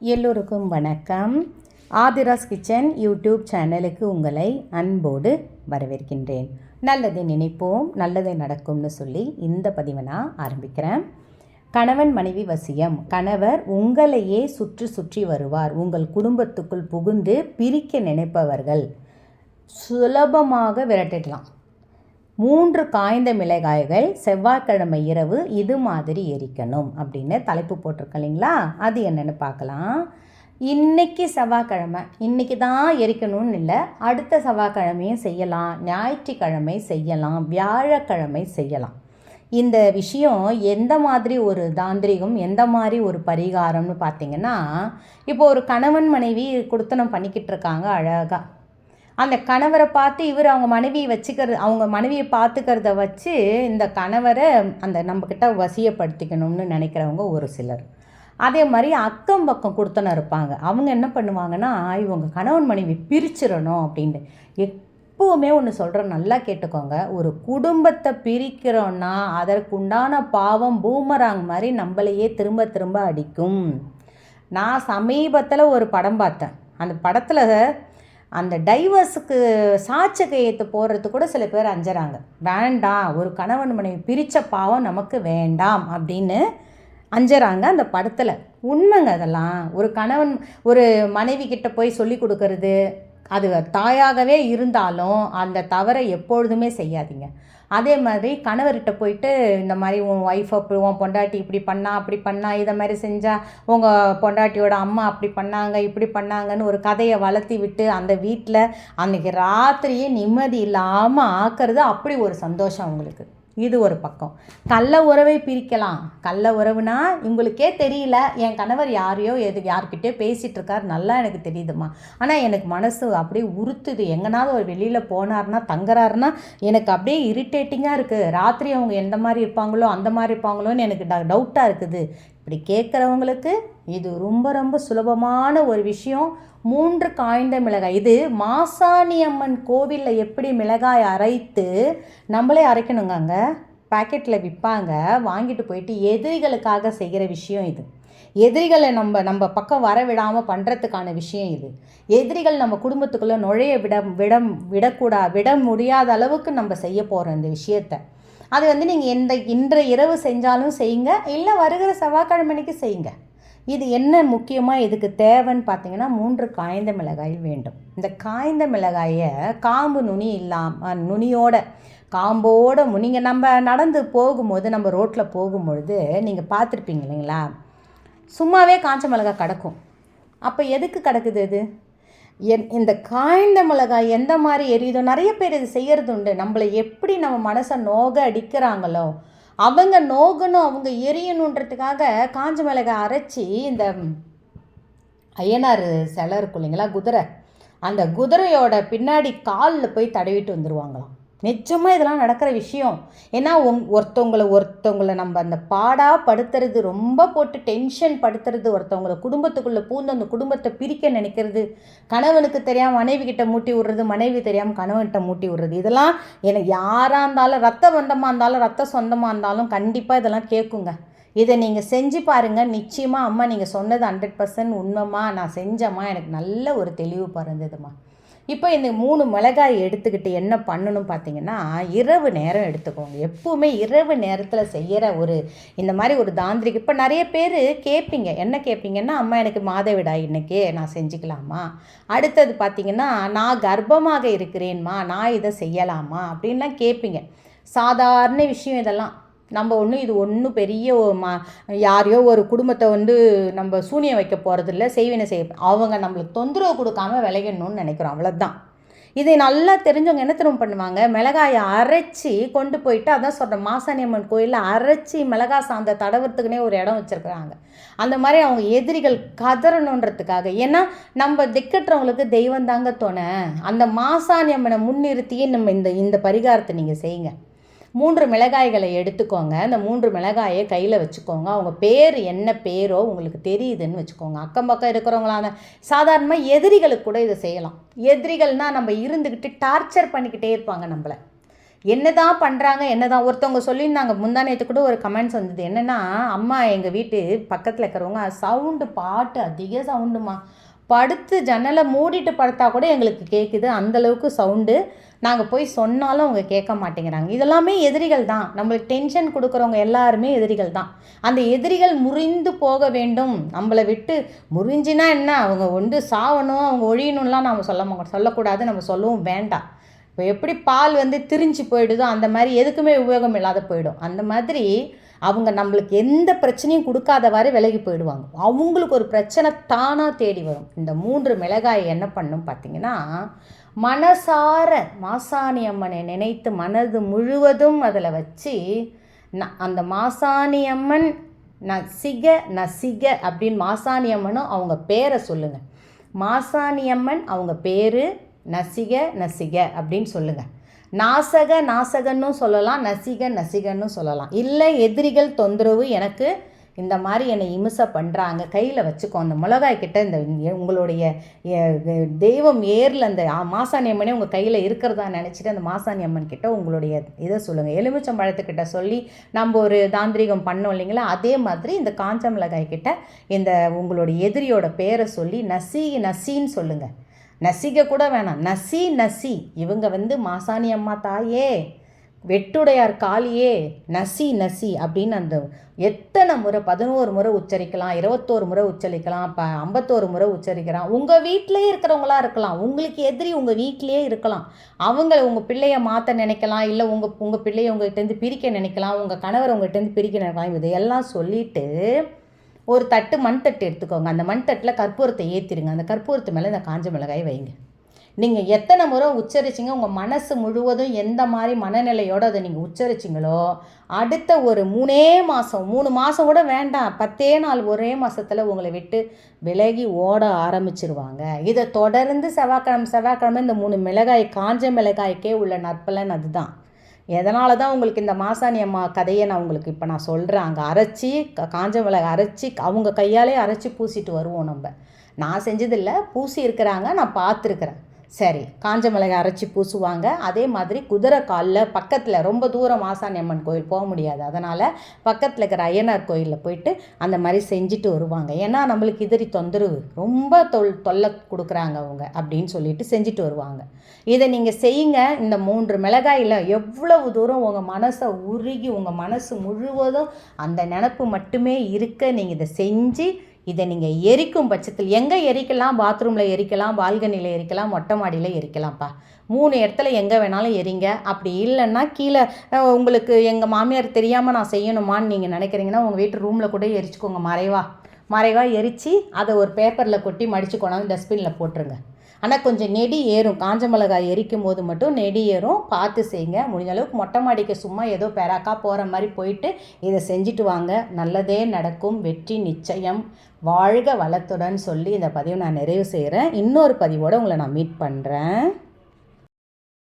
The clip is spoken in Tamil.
எல்லோருக்கும் வணக்கம். ஆதிராஸ் கிச்சன் யூடியூப் சேனலுக்கு உங்களை அன்போடு வரவேற்கின்றேன். நல்லதை நினைப்போம் நல்லதை நடக்கும்னு சொல்லி இந்த பதிவை நான் ஆரம்பிக்கிறேன். கணவன் மனைவி வசியம். கணவர் உங்களையே சுற்றி சுற்றி வருவார். உங்கள் குடும்பத்துக்குள் புகுந்து பிரிக்க நினைப்பவர்கள். சுலபமாக விரட்டிடலாம். மூன்று காய்ந்த மிளகாய்கள் செவ்வாய்க்கிழமை இரவு இது மாதிரி எரிக்கணும் அப்படின்னு தலைப்பு போட்டிருக்கலைங்களா இல்லைங்களா? அது என்னென்னு பார்க்கலாம். இன்னைக்கு செவ்வாய்க்கிழமை. இன்னைக்கு தான் எரிக்கணும்னு இல்லை. அடுத்த செவ்வாய்க்கிழமையும் செய்யலாம். ஞாயிற்றுக்கிழமை செய்யலாம். வியாழக்கிழமை செய்யலாம். இந்த விஷயம் எந்த மாதிரி ஒரு தாந்திரிகம் எந்த மாதிரி ஒரு பரிகாரம்னு பார்த்தீங்கன்னா இப்போ ஒரு கணவன் மனைவி கொடுத்தனம் பண்ணிக்கிட்டு இருக்காங்க அழகாக அந்த கணவரை பார்த்து இவர் அவங்க மனைவியை வச்சுக்கிறது அவங்க மனைவியை பார்த்துக்கிறத வச்சு இந்த கணவரை அந்த நம்மக்கிட்ட வசியப்படுத்திக்கணும்னு நினைக்கிறவங்க ஒரு சிலர். அதே மாதிரி அக்கம் பக்கம் கொடுத்தன இருப்பாங்க. அவங்க என்ன பண்ணுவாங்கன்னா இவங்க கணவன் மனைவி பிரிச்சிடணும் அப்படின்ட்டு. எப்போவுமே ஒன்று சொல்கிறேன் நல்லா கேட்டுக்கோங்க. ஒரு குடும்பத்தை பிரிக்கிறோன்னா அதற்குண்டான பாவம் பூமராங் மாதிரி நம்மளையே திரும்ப திரும்ப அடிக்கும். நான் சமீபத்தில் ஒரு படம் பார்த்தேன். அந்த படத்தில் அந்த டைவர்ஸுக்கு சாட்சி கையெழுத்து போடுறது கூட சில பேர் அஞ்சுறாங்க. வேண்டாம் ஒரு கணவன் மனைவி பிரித்த பாவம் நமக்கு வேண்டாம் அப்படின்னு அஞ்சறாங்க அந்த படத்தில். உண்மைங்க அதெல்லாம். ஒரு கணவன் ஒரு மனைவி கிட்ட போய் சொல்லி கொடுக்கறது அது தாயாகவே இருந்தாலும் அந்த தவறை எப்பொழுதுமே செய்யாதீங்க. அதே மாதிரி கணவர்கிட்ட போயிட்டு இந்த மாதிரி உன் ஒய்ஃப் அப்படி உன் பொண்டாட்டி இப்படி பண்ணா அப்படி பண்ணா இதை மாதிரி செஞ்சால் உங்கள் பொண்டாட்டியோட அம்மா அப்படி பண்ணாங்க இப்படி பண்ணாங்கன்னு ஒரு கதையை வளர்த்தி விட்டு அந்த வீட்டில் அன்றைக்கி ராத்திரியே நிம்மதி இல்லாமல் ஆக்கிறது அப்படி ஒரு சந்தோஷம் அவங்களுக்கு இது ஒரு பக்கம். கள்ள உறவை பிரிக்கலாம். கள்ள உறவுனா உங்களுக்கே தெரியல. என் கணவர் யாரையோ எது யார்கிட்டயோ பேசிகிட்டு இருக்கார் நல்லா எனக்கு தெரியுதுமா ஆனால் எனக்கு மனசு அப்படியே உறுத்துது. எங்கனாவது ஒரு வெளியில் போனார்னா தங்குறாருன்னா எனக்கு அப்படியே இரிட்டேட்டிங்காக இருக்குது ராத்திரி அவங்க எந்த மாதிரி இருப்பாங்களோ அந்த மாதிரி இருப்பாங்களோன்னு எனக்கு டவுட்டாக இருக்குது. இப்படி கேட்குறவங்களுக்கு இது ரொம்ப ரொம்ப சுலபமான ஒரு விஷயம். மூன்று காய்ந்த மிளகாய். இது மாசாணி அம்மன் கோவிலில் எப்படி மிளகாய் அரைத்து நம்மளே அரைக்கணுங்க அங்கே பேக்கெட்டில் விற்பாங்க வாங்கிட்டு போயிட்டு எதிரிகளுக்காக செய்கிற விஷயம் இது. எதிரிகளை நம்ம நம்ம பக்கம் வர விடாமல் பண்ணுறதுக்கான விஷயம் இது. எதிரிகள் நம்ம குடும்பத்துக்குள்ளே நுழைய விட விட விடக்கூடா விட முடியாத அளவுக்கு நம்ம செய்ய போகிறோம் இந்த விஷயத்தை. அது வந்து நீங்கள் எந்த இன்று இரவு செஞ்சாலும் செய்யுங்க. இல்லை வருகிற செவ்வாய்க்கிழமைக்கு செய்யுங்க. இது என்ன முக்கியமாக இதுக்கு தேவைன்னு பார்த்தீங்கன்னா மூன்று காய்ந்த மிளகாய் வேண்டும். இந்த காய்ந்த மிளகாயை காம்பு நுனி இல்லாமல் நுனியோட காம்போட நீங்கள் நம்ம நடந்து போகும்போது நம்ம ரோட்டில் போகும்பொழுது நீங்கள் பார்த்துருப்பீங்க இல்லைங்களா? சும்மாவே காஞ்ச மிளகாய் கிடக்கும். அப்போ எதுக்கு கிடக்குது இது? என் இந்த காய்ந்த மிளகாய் எந்த மாதிரி எரியுதோ நிறைய பேர் இது செய்கிறது உண்டு. நம்மளை எப்படி நம்ம மனசை நோக அடிக்கிறாங்களோ அவங்க நோகணும் அவங்க எரியணுன்றதுக்காக காஞ்ச மிளகாய் அரைச்சி இந்த அய்யனார் சிலை இருக்கும் இல்லைங்களா குதிரை அந்த குதிரையோட பின்னாடி காலில் போய் தடவிட்டு வந்துடுவாங்களாம் நிஜமாக இதெல்லாம் நடக்கிற விஷயம். ஏன்னா உங் ஒருத்தவங்களை ஒருத்தவங்களை நம்ம அந்த பாடாக படுத்துறது ரொம்ப போட்டு டென்ஷன் படுத்துறது ஒருத்தவங்களை குடும்பத்துக்குள்ளே பூந்து அந்த குடும்பத்தை பிரிக்க நினைக்கிறது கணவனுக்கு தெரியாமல் மனைவி கிட்ட மூட்டி விடுறது மனைவி தெரியாமல் கணவன்கிட்ட மூட்டி விடுறது இதெல்லாம் எனக்கு யாராக இருந்தாலும் ரத்த பந்தமாக இருந்தாலும் ரத்த சொந்தமாக இருந்தாலும் கண்டிப்பாக இதெல்லாம் கேட்குங்க. இதை நீங்கள் செஞ்சு பாருங்கள் நிச்சயமாக அம்மா நீங்கள் சொன்னது ஹண்ட்ரட் பர்சன்ட் உண்மைம்மா. நான் செஞ்சம்மா. எனக்கு நல்ல ஒரு தெளிவு பிறந்ததுமா இப்போ இந்த மூணு மிளகாய் எடுத்துக்கிட்டு என்ன பண்ணணும் பார்த்தீங்கன்னா இரவு நேரம் எடுத்துக்கோங்க. எப்போவுமே இரவு நேரத்தில் செய்கிற ஒரு இந்த மாதிரி ஒரு தாந்திரிக்கு இப்போ நிறைய பேர் கேட்பீங்க. என்ன கேட்பீங்கன்னா அம்மா எனக்கு மாதவிடாய் இன்னைக்கே நான் செஞ்சுக்கலாமா? அடுத்தது பார்த்தீங்கன்னா நான் கர்ப்பமாக இருக்கிறேன்மா நான் இதை செய்யலாமா? அப்படின்லாம் கேட்பீங்க. சாதாரண விஷயம் இதெல்லாம். நம்ம ஒன்றும் இது ஒன்றும் பெரிய மா யாரையோ ஒரு குடும்பத்தை வந்து நம்ம சூனியம் வைக்க போகிறதில்ல செய்வினை செய்ய அவங்க நம்மளுக்கு தொந்தரவு கொடுக்காம விளையணும்னு நினைக்கிறோம் அவ்வளோதான் இதை நல்லா தெரிஞ்சவங்க என்ன திரும்ப பண்ணுவாங்க? மிளகாயை அரைச்சி கொண்டு போயிட்டு அதான் சொல்கிறேன் மாசாணியம்மன் கோயிலில் அரைச்சி மிளகாய் சாந்த தடவுறதுக்குனே ஒரு இடம் வச்சுருக்குறாங்க. அந்த மாதிரி அவங்க எதிரிகள் கதறணுன்றதுக்காக. ஏன்னா நம்ம திக்கட்டுறவங்களுக்கு தெய்வம் தாங்க தோணை. அந்த மாசாணியம்மனை முன்னிறுத்தியே நம்ம இந்த இந்த பரிகாரத்தை நீங்கள் செய்யுங்க. மூன்று மிளகாய்களை எடுத்துக்கோங்க. அந்த மூன்று மிளகாயை கையில் வச்சுக்கோங்க. அவங்க பேர் என்ன பேரோ உங்களுக்கு தெரியுதுன்னு வச்சுக்கோங்க. அக்கம் பக்கம் இருக்கிறவங்களான சாதாரணமாக எதிரிகளுக்கு கூட இதை செய்யலாம். எதிரிகள்னால் நம்ம இருந்துக்கிட்டு டார்ச்சர் பண்ணிக்கிட்டே இருப்பாங்க நம்மளை. என்ன தான் பண்ணுறாங்க என்ன தான் ஒருத்தவங்க சொல்லியிருந்தாங்க முந்தா கூட ஒரு கமெண்ட்ஸ் வந்தது. என்னென்னா அம்மா எங்கள் வீட்டு பக்கத்தில் இருக்கிறவங்க சவுண்டு பாட்டு அதிக சவுண்டுமா? படுத்து ஜன்னலை மூடிட்டு படுத்தா கூட எங்களுக்கு கேட்குது அந்தளவுக்கு சவுண்டு. நாங்கள் போய் சொன்னாலும் அவங்க கேட்க மாட்டேங்கிறாங்க. இதெல்லாமே எதிரிகள் தான். நம்மளுக்கு டென்ஷன் கொடுக்குறவங்க எல்லாருமே எதிரிகள் தான். அந்த எதிரிகள் முறிந்து போக வேண்டும். நம்மளை விட்டு முறிஞ்சினா என்ன? அவங்க ஒன்று சாவணும் அவங்க ஒழியணும்லாம் நம்ம சொல்ல சொல்லக்கூடாது. நம்ம சொல்லவும் வேண்டாம். இப்போ எப்படி பால் வந்து திரிஞ்சு போயிடுதோ அந்த மாதிரி எதுக்குமே உபயோகம் இல்லாத போயிடும். அந்த மாதிரி அவங்க நம்மளுக்கு எந்த பிரச்சனையும் கொடுக்காதவாறு விலகி போயிடுவாங்க. அவங்களுக்கு ஒரு பிரச்சனை தானாக தேடி வரும். இந்த மூன்று மிளகாயை என்ன பண்ணும் பார்த்தீங்கன்னா மனசார மாசாணி அம்மனை நினைத்து மனது முழுவதும் அதில் வச்சு ந அந்த மாசாணி அம்மன் நசிக நசிக அப்படின்னு மாசாணி அம்மனும் அவங்க பேரை சொல்லுங்கள் மாசாணி அம்மன் அவங்க பேர் நசிக நசிக அப்படின்னு சொல்லுங்கள் நாசக நாசகன்னு சொல்லலாம் நசிக நசிகன்னு சொல்லலாம். இல்லை எதிரிகள் தொந்தரவு எனக்கு இந்த மாதிரி என்னை இமிசை பண்ணுறாங்க கையில் வச்சுக்கோ அந்த மிளகாய் கிட்ட இந்த உங்களுடைய தெய்வம் ஏரில் அந்த மாசாணி அம்மனே உங்கள் கையில் இருக்கிறதா நினச்சிட்டு அந்த மாசாணி அம்மன் கிட்ட உங்களுடைய இதை சொல்லுங்கள் எலுமிச்சம்பழத்துக்கிட்ட சொல்லி நம்ம ஒரு தாந்திரிகம் பண்ணோம் இல்லைங்களா? அதே மாதிரி இந்த காஞ்ச மிளகாய் கிட்ட இந்த உங்களுடைய எதிரியோட பேரை சொல்லி நசி நசின்னு சொல்லுங்கள் நசிக்க கூட வேணாம். நசி நசி. இவங்க வந்து மாசாணி அம்மா தாயே வெட்டுடையார் காளியே நசி நசி அப்படின்னு அந்த எத்தனை முறை பதினோரு முறை உச்சரிக்கலாம் இருபத்தோரு முறை உச்சரிக்கலாம் இப்போ ஐம்பத்தோரு முறை உச்சரிக்கிறான். உங்கள் வீட்டிலேயே இருக்கிறவங்களா இருக்கலாம். உங்களுக்கு எதிரி உங்கள் வீட்டிலேயே இருக்கலாம். அவங்க உங்கள் பிள்ளைய மாற்ற நினைக்கலாம் இல்லை உங்கள் உங்கள் பிள்ளைய உங்கள்கிட்டருந்து பிரிக்க நினைக்கலாம் உங்கள் கணவர் உங்கள்கிட்டேருந்து பிரிக்க நினைக்கலாம். இதையெல்லாம் சொல்லிவிட்டு ஒரு தட்டு மண் தட்டு எடுத்துக்கோங்க. அந்த மண் தட்டில் கற்பூரத்தை ஏற்றிடுங்க அந்த கற்பூரத்து மேலே இந்த காஞ்ச மிளகாயை வைங்க. நீங்கள் எத்தனை முறை உச்சரிச்சிங்க உங்கள் மனசு முழுவதும் எந்த மாதிரி மனநிலையோடு அதை நீங்கள் உச்சரிச்சிங்களோ அடுத்த ஒரு மூணே மாதம் மூணு மாதம் கூட வேண்டாம். பத்தே நாள் ஒரே மாதத்தில் உங்களை விட்டு விலகி ஓட ஆரம்பிச்சிருவாங்க. இதை தொடர்ந்து செவ்வாய்க்கிழமை செவ்வாய்க்கிழமை இந்த மூணு மிளகாய் காஞ்ச மிளகாய்க்கே உள்ள நற்பலன் அதுதான். எதனால தான் உங்களுக்கு இந்த மாசாணி அம்மா கதையை நான் உங்களுக்கு இப்போ நான் சொல்கிறேன் அங்கே அரைச்சி காஞ்ச மிளகாய் அரைச்சி அவங்க கையாலே அரைச்சி பூசிட்டு வருவோம் நம்ம. நான் செஞ்சதில்லை. பூசி இருக்கிறாங்க நான் பார்த்துருக்குறேன். சரி காஞ்ச மிளகாய் அரைச்சி பூசுவாங்க. அதே மாதிரி குதிரை காலில் பக்கத்தில் ரொம்ப தூரம் மாசாணி அம்மன் கோயில் போக முடியாது. அதனால் பக்கத்தில் இருக்கிற ஐயனார் கோயிலில் போயிட்டு அந்த மாதிரி செஞ்சுட்டு வருவாங்க. ஏன்னா நம்மளுக்கு எதிரி தொந்தரவு. ரொம்ப தொல் தொல்லை கொடுக்குறாங்க அவங்க அப்படின்னு சொல்லிட்டு செஞ்சுட்டு வருவாங்க. இதை நீங்கள் செய்யுங்க. இந்த மூன்று மிளகாயில் எவ்வளவு தூரம் உங்கள் மனசை உருகி உங்கள் மனசு முழுவதும் அந்த நினப்பு மட்டுமே இருக்க நீங்கள் இதை செஞ்சு இதை நீங்கள் எரிக்கும் பட்சத்தில் எங்கே எரிக்கலாம்? பாத்ரூமில் எரிக்கலாம் பால்கனியில் எரிக்கலாம் மொட்டை மாடியில் எரிக்கலாம்ப்பா. மூணு இடத்துல எங்கே வேணாலும் எரிங்க. அப்படி இல்லைன்னா கீழே உங்களுக்கு எங்கள் மாமியார் தெரியாமல் நான் செய்யணுமான்னு நீங்கள் நினைக்கிறீங்கன்னா உங்கள் வீட்டு ரூமில் கூட எரிச்சுக்கோங்க. மறைவா. மறைவா எரித்து அதை ஒரு பேப்பரில் கொட்டி மடித்து கொண்டாந்து டஸ்ட்பினில் போட்டுருங்க. ஆனால் கொஞ்சம் நெடி ஏறும். காஞ்ச மிளகாய் எரிக்கும் போது மட்டும் நெடி ஏறும். பார்த்து செய்யுங்க முடிஞ்ச அளவுக்கு மொட்டை மாடிக்கு சும்மா ஏதோ பெராக்கா போகிற மாதிரி போயிட்டு இதை செஞ்சுட்டு வாங்க. நல்லதே நடக்கும். வெற்றி நிச்சயம். வாழ்க வளத்துடன் சொல்லி இந்த பதிவை நான் நிறைவு செய்கிறேன் இன்னொரு பதிவோடு உங்களை நான் மீட் பண்ணுறேன்